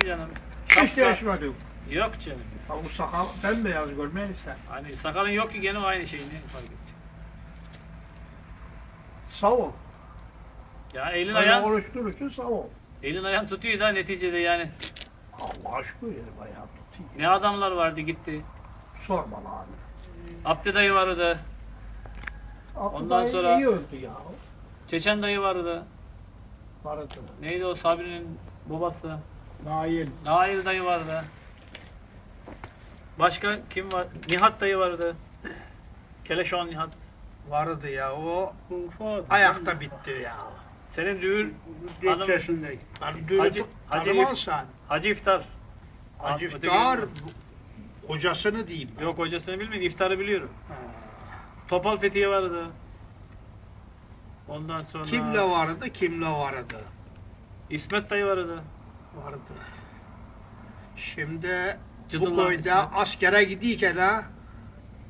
Tabii canım. Hiç Şapka- değişmedi. Yok canım. Ha, bu sakal bembeyaz görmeyin sen. Hani sakalın yok ki gene aynı şey. Ne fark edecek? Sağ ol. Ya elin Öyle ayağın, konuştuğun için sağ ol. elin ayağın tutuyor da neticede yani. Allah aşkına yerim ayağı tutayım. Ne adamlar vardı gitti. Sorma lan. Abdi dayı vardı. Abdullah Ondan sonra- iyi öldü ya. Çeçen dayı vardı. Vardı. Neydi o Sabri'nin babası? Nail. Nail dayı vardı. Başka kim var? Nihat dayı vardı. Keleşon Nihat. Vardı ya o Ufak. ayakta bitti ya. Senin düğün Adam- yaşındayım. Ben dün Hacı- Hacı tanımazsan. Hacı İftar. Hacı Öteki- İftar hocasını diyeyim. ben. Yok hocasını bilmiyorum. İftarı biliyorum. Ha. Topal Fethiye vardı. Ondan sonra Kimle vardı, kimle vardı. İsmet dayı vardı. Vardı. Şimdi bu Cıdırlar köyde İsmet. askere gidiyken ha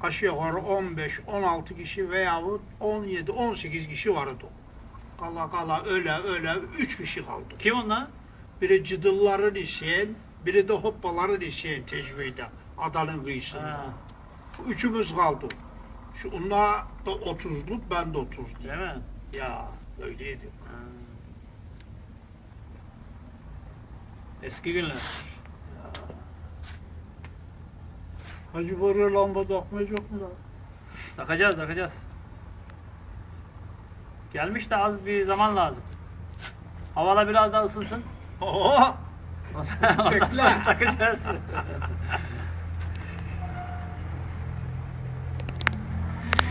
aşağı yukarı 15-16 kişi veyahut 17-18 kişi vardı. Kala kala öyle öyle 3 kişi kaldı. Kim onlar? Biri cıdılların işeyen, biri de hoppaların işeyen tecvide. Adanın kıyısında. Ha, Üçümüz kaldı. Şu onlar da 30'luk, ben de 30'luk. değil mi? Ya öyleydi. Ha. Eski günler. Hacı Boru'ya lamba takmayacak mı lan? Takacağız, takacağız. Gelmiş de az bir zaman lazım. Havalar biraz daha ısınsın. Oo, Ondan sonra takacağız.